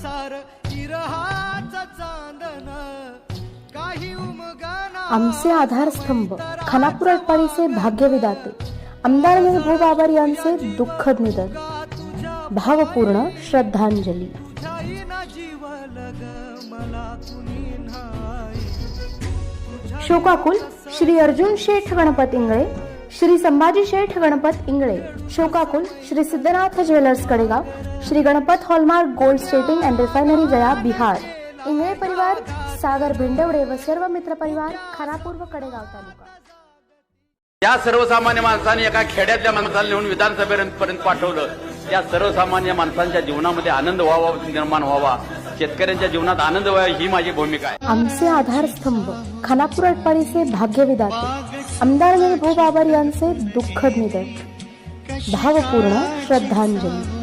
संसार इरहाच चांदन काही उमगाना आमचे आधारस्तंभ खानापूर अटपाडीचे भाग्यविदाते आमदार भाऊ बाबर यांचे दुःखद निधन भावपूर्ण श्रद्धांजली. शोकाकुल श्री अर्जुन शेठ गणपत इंगळे श्री संभाजी शेठ गणपत इंगळे. शोकाकुल Shri Siddhanath jewellers Kadegaon Shri Ganpat hallmark gold testing and refinery Gaya Bihar. Ingle परिवार सागर भिंडवडे व सर्व मित्र परिवार खानापूर व कडेगाव तालुका. या सर्वसामान्य माणसाने एका खेड्यातल्या माणसाला नेऊन विधानसभेपर्यंत पाठवलं. त्या सर्वसामान्य माणसांच्या जीवनामध्ये आनंद व्हावा निर्माण व्हावा. शेतकऱ्यांच्या जीवनात आनंद व्हावा ही माझी भूमिका आहे. आमचे आधारस्तंभ खानापूर अटपाडीचे भाग्यविदाते आमदार भाऊ बाबर यांचे दुःखद निधन. भावपूर्ण श्रद्धांजली.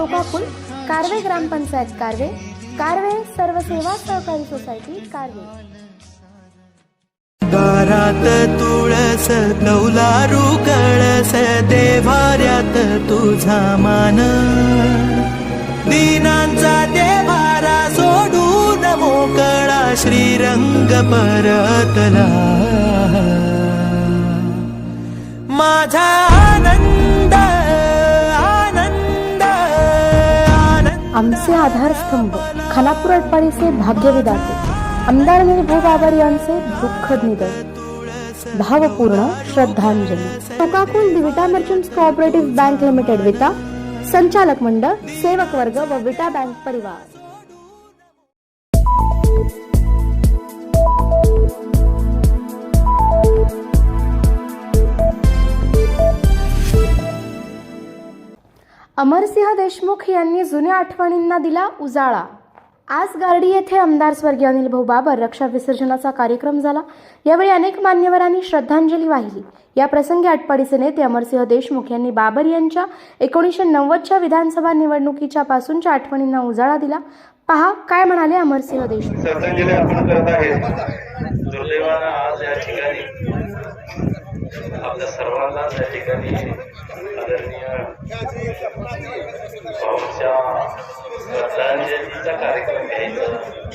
शोकाकुल कारवे ग्रामपंचायत कारवे कारवे सर्व सेवा सहकारी सोसायटी कारवे. दारात तुळस कौलारू कळस देवाऱ्यात तुझा मान. दिनांचा देवारा सोडून मोकळा श्रीरंग परतला. माझा आमचे आधारस्तंभ खानापूर अटपाडीचे भाग्यविदाते आमदार निर्भय बाबर यांचे दुःखद निधन भावपूर्ण श्रद्धांजली. कोकाकोल दिविटा merchants cooperative bank limited Vita संचालक मंडळ सेवक वर्ग व विटा बँक परिवार. अमरसिंह देशमुख यांनी जुन्या आठवणींना दिला उजाळा. आज गार्डी येथे आमदार स्वर्गीय अनिल भाऊ बाबर रक्षा विसर्जनाचा कार्यक्रम झाला. यावेळी अनेक मान्यवरांनी श्रद्धांजली वाहिली. या प्रसंगी आटपाडीचे नेते अमरसिंह देशमुख यांनी बाबर यांच्या एकोणीसशे नव्वदच्या विधानसभा निवडणुकीच्या पासूनच्या आठवणींना उजाळा दिला. पहा काय म्हणाले अमरसिंह देशमुख? श्रद्धांजली अर्पण करत आहे. दुर्दैवानं आज या ठिकाणी आपल्या सर्वांना त्या ठिकाणी आदरणीय भाऊच्या श्रद्धांजलीचा कार्यक्रम घ्यायचा.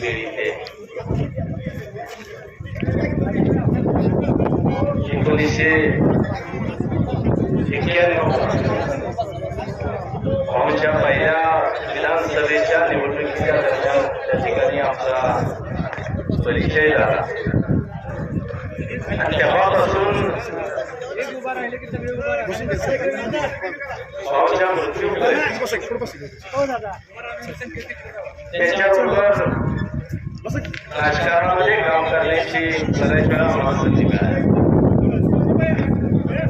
वेळ इथे एकोणीसशे एक्क्याण्णव भाऊच्या पहिल्या विधानसभेच्या निवडणुकीच्या दरम्यान त्या ठिकाणी आमचा परिचय झाला. तेव्हापासून भावाच्या मृत्यूबद्दल राजकारणामध्ये काम करण्याची बऱ्याच वेळा आम्हाला संधी मिळाली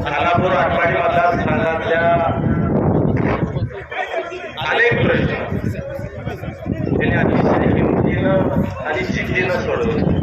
खानापूर आठवाडी मतदारसंघातल्या अनेक प्रश्न. त्यांनी अतिशय हिमतीनं आणि शिकलीनं सोडवले